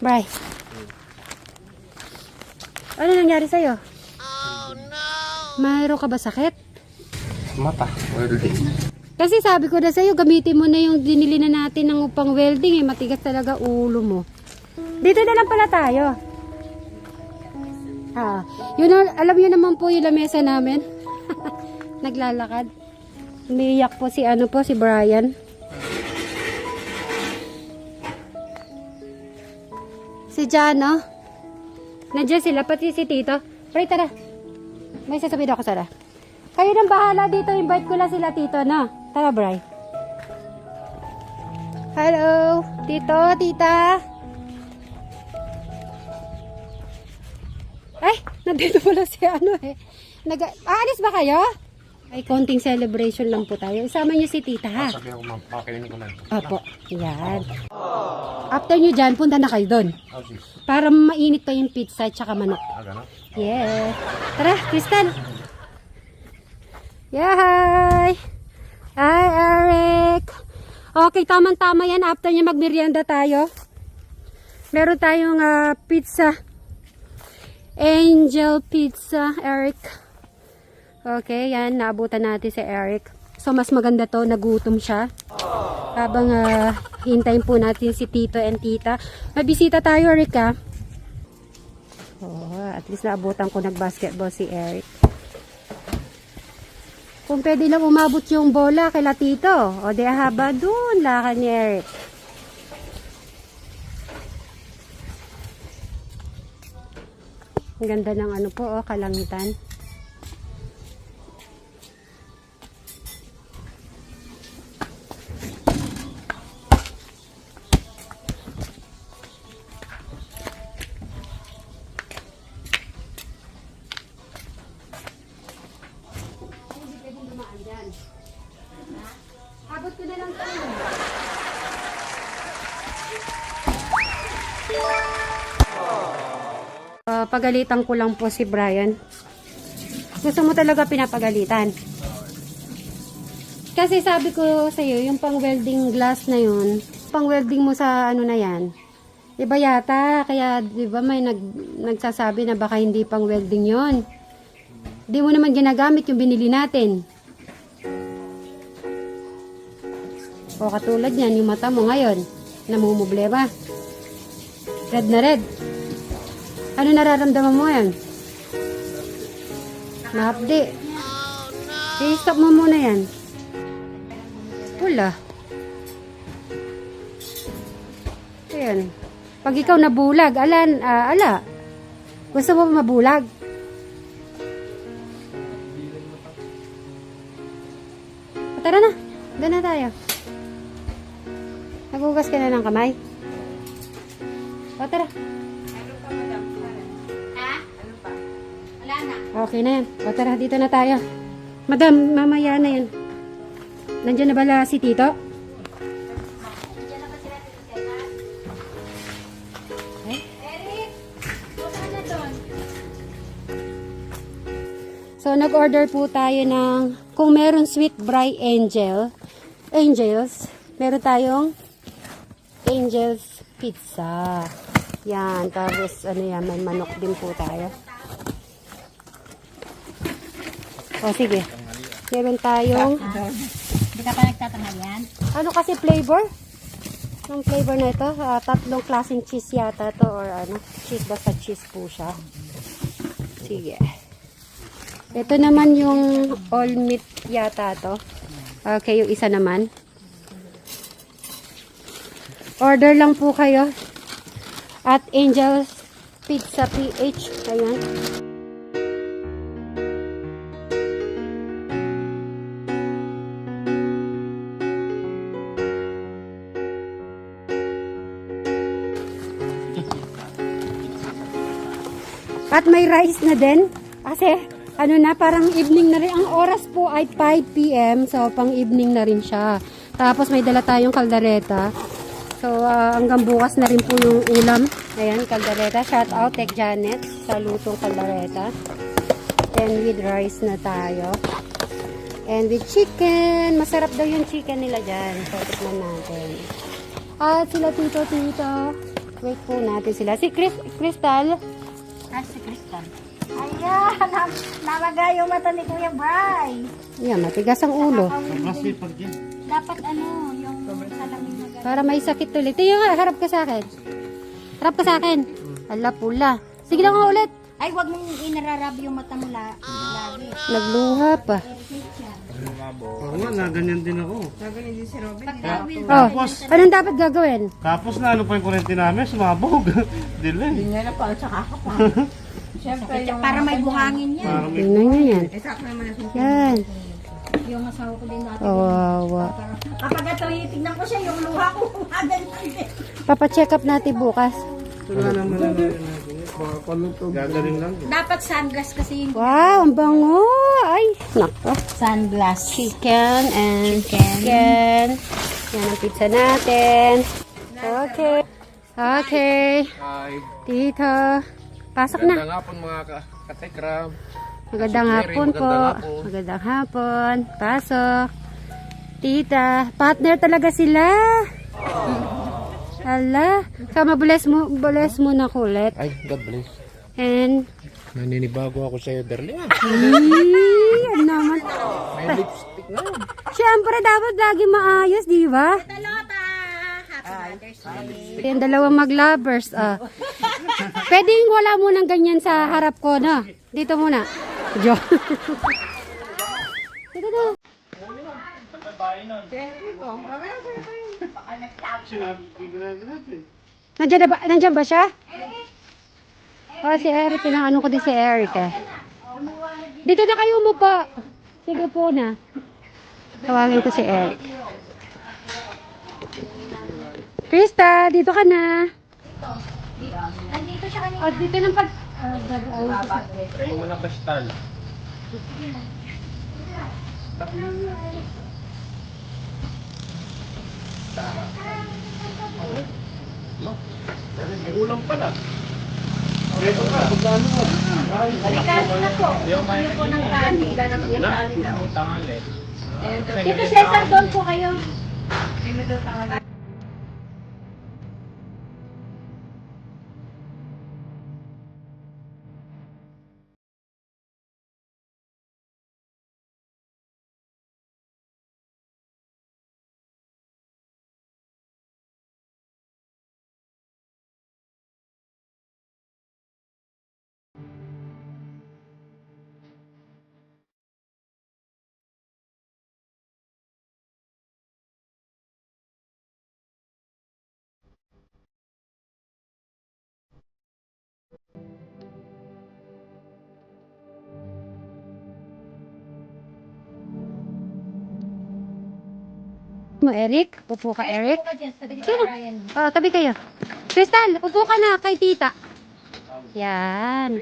Bye. Ano nangyari sa'yo? Oh, no! Mayroon ka ba sakit? Mata. Welding. Kasi sabi ko na sa'yo, gamitin mo na yung dinili na natin ng upang welding eh. Matigas talaga ulo mo. Dito na lang pala tayo. Ah, yun, alam niyo naman po yung lamesa namin. Naglalakad. Umiiyak po si ano po, si Brian. Si Jano. Nandiyan sila, pati si Tito. Pre, tara. May sasabihin ako sana. Kayo nang bahala dito. Invite ko lang sila Tito, no? Tara, Bri. Hello, Tito, Tita. Ay, nandito pala si ano eh. Nag Aalis ba kayo? Ay, konting celebration lang po tayo. Isama niyo si Tita, ha? Sabi ako, ma'am, pakainin ko na. Opo, yan. After nyo dyan, punta na kayo doon. Oh. Para mainit pa yung pizza at saka manok. Ah? Yeah. Tara, Crystal. Yeah, hi. Hi, Eric. Okay, tamang-tama yan. After niya magmerienda tayo. Meron tayong ah, pizza. Angel Pizza, Eric. Okay, yan. Naabutan natin si Eric. So, mas maganda to. Nagutom siya. Habang ah, hintayin po natin si Tito and Tita. May bisita tayo, Eric, ah. Oh, at least naabutan ko nag-basketball si Eric. Kung pwede lang umabot yung bola kay Latito. O di haba dun, lakad ni Eric. Ang ganda ng ano po, oh, kalangitan. pinapagalitan ko lang po si Brian. Gusto mo talaga pinapagalitan? Kasi sabi ko sa iyo, yung pang-welding glass na yun, pang-welding mo sa ano na yan, iba yata, kaya di ba may nag, nagsasabi na baka hindi pang-welding yon Di mo naman ginagamit yung binili natin. O katulad yan, yung mata mo ngayon, namumblema. Red na red. Ano nararamdaman mo yan? Mahapdi. I-stop mo muna yan. Wala. Ayan. Pag ikaw nabulag, alan, ah, ala. Gusto mo mabulag? Tara na. Doon na tayo. Nagugas ka na ng kamay? O, tara. Okay na yan. O, tara. Dito na tayo. Madam, mamaya na yan. Nandiyan na bala si Tito? Eh? So, nag-order po tayo ng, kung meron sweet bright angel, angels, meron tayong angels pizza. Yan, tapos ano yan, may manok din po tayo. O, sige. Meron tayong, Hindi ka pa nagtatangal yan? ano kasi flavor? Yung flavor na ito, ah, tatlong klaseng cheese yata to or ano, cheese basta cheese po siya. Sige. Ito naman yung all meat yata to. Okay, yung isa naman. Order lang po kayo at Angel's Pizza PH. Ayan. May rice na din. Kasi, ano na, parang evening na rin. Ang oras po ay 5 p.m. So, pang evening na rin siya. Tapos, may dala tayong kaldareta. So, ah, hanggang bukas na rin po yung ulam. Ayan, kaldareta. Shout out, Tech Janet, sa lutong kaldareta. And with rice na tayo. And with chicken. Masarap daw yung chicken nila dyan. So, tikman natin. At sila tito, tito. Wait po natin sila. Si Chris, Crystal, Ah, si. Ayan, na- namaga yung mata ni Kuya Bry. yan, matigas ang ulo. Dapat ano, yung salamin na Para may sakit ulit. Tiyo nga, harap ka sa akin. Harap ka sa akin. Ala, pula. Sige lang nga ulit. Ay, wag mong inararab yung mata mo la, lagi. Nagluha pa. Oo nga, na ganyan din ako. Oh, anong dapat gagawin? Tapos na ano pa yung kurente namin, sumabog. Delay. Para may buhangin yan. Parang may Tingnan nyo yan. Yan. Yung asawa ko din natin. Kawawa. Kapag ito, tignan ko siya, yung luha ko. Papacheck up natin bukas. wala naman. Gagaling lang. Dapat sunglass kasi yung Wow, ang bango. Ay, nako. sunglass. Chicken and chicken. Yan ang pizza natin. Okay. Okay. Hi. Dito. Pasok na. Magandang hapon mga ka- katekram. Magandang hapon po. Magandang hapon. Magandang hapon. Pasok. Tita, partner talaga sila. Hala. Kama bless mo, bless mo na kulit. Ay, God bless. And, Naninibago ako sa iyo, Berlin. Ii, ano naman. May lipstick na. Siyempre, dapat lagi maayos, di ba? Talota! Happy Mother's Day! Yung dalawang mag-lovers, ah. Pwedeng wala mo ng ganyan sa harap ko, no? Dito muna. Jo. Dito na. Nandiyan, na ba, nandiyan ba siya? Oh, si Eric. Pinaano ko din si Eric, eh. Dito na kayo umupo. Sige po na. Tawagin ko si Eric. Krista, dito ka na. Siya kanina. O, dito ng pag... Ah, gagawin ko sa- Try mo na kristal. May ulam pala. Ito ka, magkano mo? Kano na po. Yung may Ano po ng kanin? tangalit. Tito Cesar, doon po kayo. mo, Eric. Upo ka, Eric. Upo ka ni Sino? Oh, tabi kayo. Crystal, upo ka na kay tita. Yan.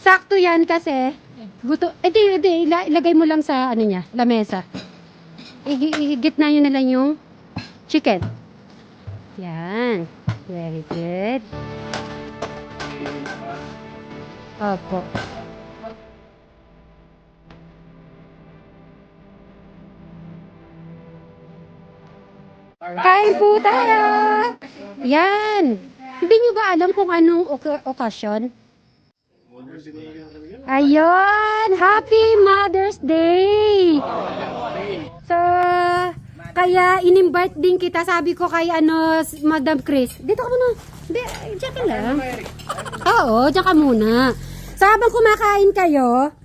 Sakto yan kasi. Guto, eh di, di, ila- ilagay mo lang sa ano niya, lamesa. Igi- Igitna nyo na lang yung chicken. Yan. Very good. Opo. Kain po tayo! Yan! Hindi nyo ba alam kung anong oka- okasyon? Ayun! Happy Mother's Day! So, kaya in-invite din kita, sabi ko kay ano, Madam Chris. Dito ka muna. Hindi, diyan ka lang. Oo, diyan ka muna. So, habang kumakain kayo,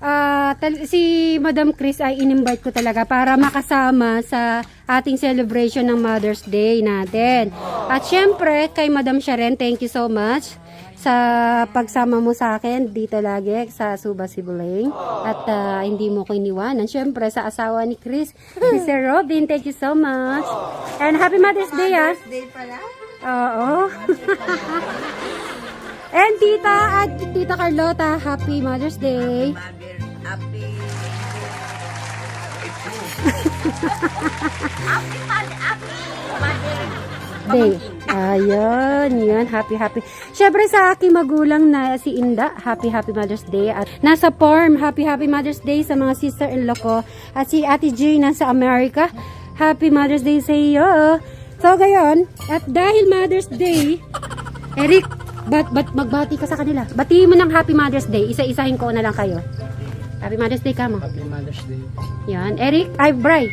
tal- si Madam Chris ay in-invite ko talaga para makasama sa ating celebration ng Mother's Day natin. At syempre, kay Madam Sharon, thank you so much sa pagsama mo sa akin dito lagi sa Suba Sibuling at ah, hindi mo ko iniwanan. Syempre, sa asawa ni Chris, si Sir Robin, thank you so much. And happy Mother's Day, ah. Day pala. Oo. And tita at tita Carlota, happy Mother's Day. Day. Ayun, yun. Happy, happy. Siyempre sa aking magulang na si Inda, happy, happy Mother's Day. At nasa farm, happy, happy Mother's Day sa mga sister-in-law ko. At si Ate Jay nasa America, happy Mother's Day sa iyo. So, gayon, at dahil Mother's Day, Eric, bat, bat, magbati ka sa kanila. Batiin mo ng Happy Mother's Day. Isa-isahin ko na lang kayo. Happy Mother's Day ka mo. Happy Mother's Day. Yan. Eric, ay, Bray.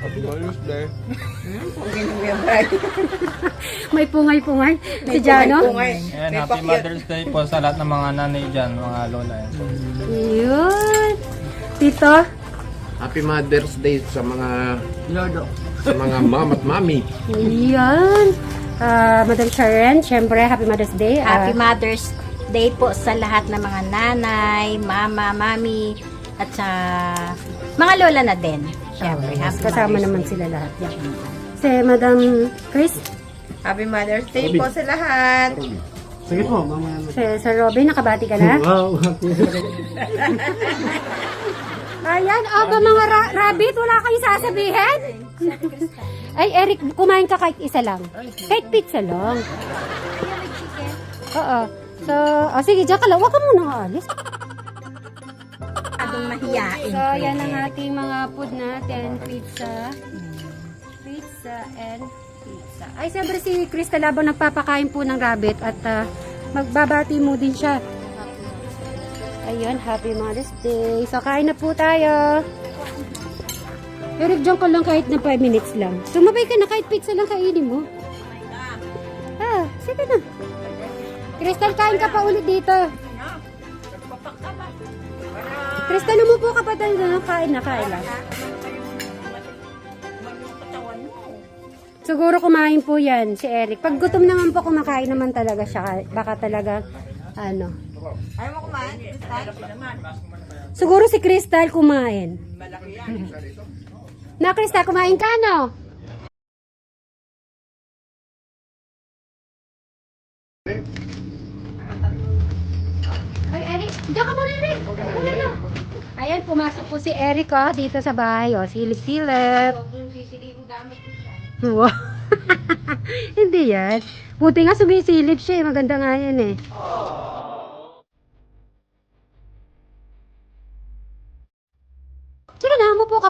Happy Mother's Day. May pungay-pungay. Si Jano. Ayan, happy Mother's Day po sa lahat ng mga nanay dyan, mga lola. Yun. Tito. Happy Mother's Day sa mga Lolo. Sa mga mom at mami. Yan. Ah, Madam Sharon, syempre, Happy Mother's Day. Ah, Happy Mother's Day po sa lahat ng mga nanay, mama, mami, at sa mga lola na din. Siyempre, Yes, Happy kasama Mother's naman sila lahat. Yan. Si Madam Chris, Happy Mother's Day po sa lahat. Sige po, mamaya na. si Sir Robin, nakabati ka na? Wow, Ayan, oh, ba mga ra- rabbit, wala kayong sasabihin? Ay, Eric, kumain ka kahit isa lang. Kahit pizza lang. Oo. So, oh, sige, diyan ka lang. Huwag ka muna aalis. Adong mahiyain. So, yan ang ating mga food natin. Pizza. Pizza and pizza. Ay, siyempre si Crystal Labo nagpapakain po ng rabbit at ah, magbabati mo din siya. Ayun, happy Mother's Day. So, kain na po tayo. Eric, dyan ka lang kahit na 5 minutes lang. Sumabay ka na kahit pizza lang kainin mo. Ah, sige na. Crystal, kain ka pa ulit dito. Crystal, umupo ka pa tayo na. Kain na, kain na. Siguro kumain po yan si Eric. Pag gutom naman po, kumakain naman talaga siya. Baka talaga, ano. Ayaw mo kumain? Siguro si Crystal kumain. Na, Crystal, kumain ka, no? Ay, Eric, diyan ka muna, Eric. Wala na. Ayan, pumasok po si Eric, oh, dito sa bahay, oh. Silip-silip. Wow. Hindi yan. Buti nga sumisilip siya, eh. Maganda nga yan, eh. Sige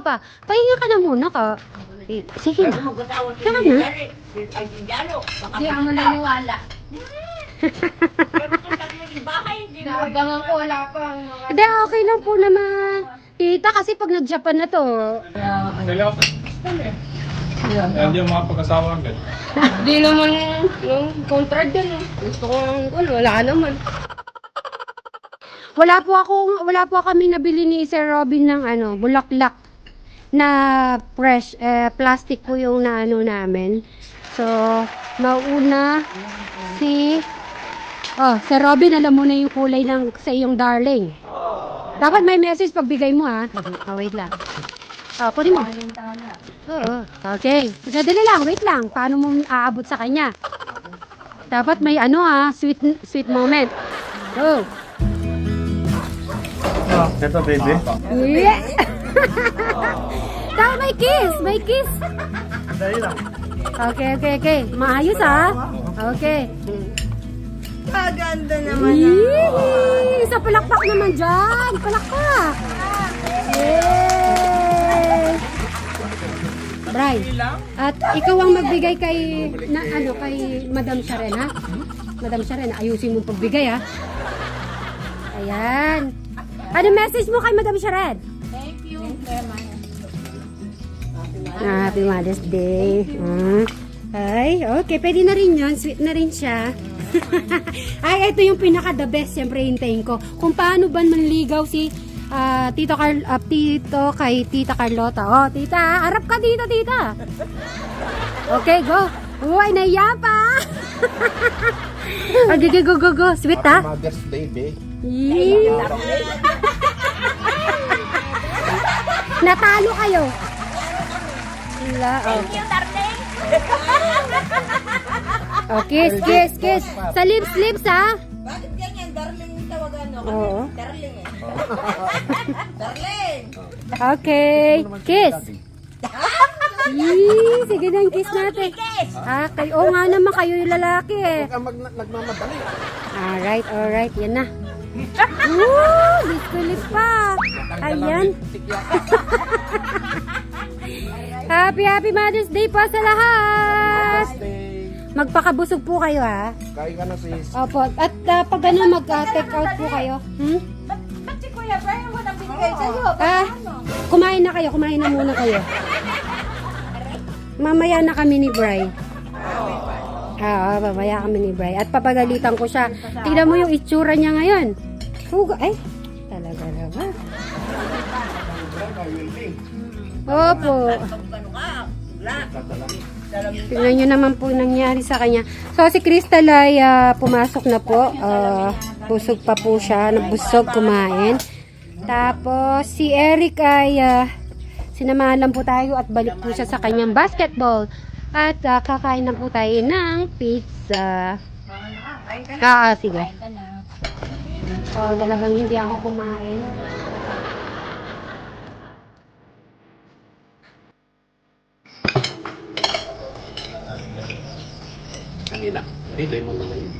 ka pa. Pahinga ka na muna ka. Eh, Sige na. Sige na. Hindi ako naniniwala. Naabangan ko, wala pang... Hindi, okay lang po naman. Kita kasi pag nag-Japan na to. Hindi yung mga pag-asawa agad. Hindi naman yung contract din. Gusto ko wala naman. Wala po ako, wala po kami nabili ni Sir Robin ng ano, bulaklak na fresh, eh, plastic po yung naano namin. So, mauna si Oh, Sir Robin, alam mo na yung kulay ng sa iyong darling. Dapat may message pagbigay mo ha. Oh, wait lang. Oh, kunin mo. Oo. Okay. Sadali lang, wait lang. Paano mo aabot sa kanya? Dapat may ano ha, sweet sweet moment. Go. Ito, baby. Yeah. Tama, may kiss, may kiss. Dahil lang. Okay, okay, okay. Maayos ha. Okay. Ah, ganda naman. Yee! Isa palakpak naman dyan. Palakpak. Yay! Bray, at ikaw ang magbigay kay na ano kay Madam Sharen ha? Madam Sharen, ayusin mo pagbigay ha. Ayan. Ano message mo kay Madam Sharen? Happy Mother's Day. Mm. Ay, okay. Pwede na rin yun. Sweet na rin siya. Ay, ito yung pinaka the best. Siyempre, hintayin ko. Kung paano ba manligaw si ah, Tito, Carl, ah, Tito kay Tita Carlota. Oh, Tita, harap ka dito, Tita. Okay, go. Uy, naiya pa. okay, go, go, go. Sweet, ha? Mother's Day, babe. Natalo kayo. Wala, oh. Oh, kiss, kiss, kiss. Sa lips, lips, ha? Bakit ganyan? Darling yung tawagan, no? Oo. Darling eh. Darling! Okay. Kiss. Yee, sige na yung kiss natin. Ah, kayo, oo nga naman kayo yung lalaki eh. Huwag kang mag- nagmamadali. Alright, alright. Yan na. Woo! Biskulit pa. Ayan. happy, happy Mother's Day po sa lahat. Magpakabusog po kayo ha. Kain ka na sis. Opo. At uh, pag ano, mag-take out po kayo. Hmm? Ba't si Kuya Brian walang binigay sa'yo? Ah, kumain na kayo. Kumain na muna kayo. Mamaya na kami ni Bray. Ah, mamaya kami ni Bray. At papagalitan ko siya. Tingnan mo yung itsura niya ngayon. Huga, ay, talaga naman. Opo. Tingnan nyo naman po nangyari sa kanya. So, si Crystal ay ah, pumasok na po. Ah, busog pa po siya. Nagbusog kumain. Tapos, si Eric ay ah, sinamahan po tayo at balik po siya sa kanyang basketball. At ah, kakain na po tayo ng pizza. Ah, ah, sige. Oh, talagang hindi ako kumain. Kanina. Delay mo naman yun.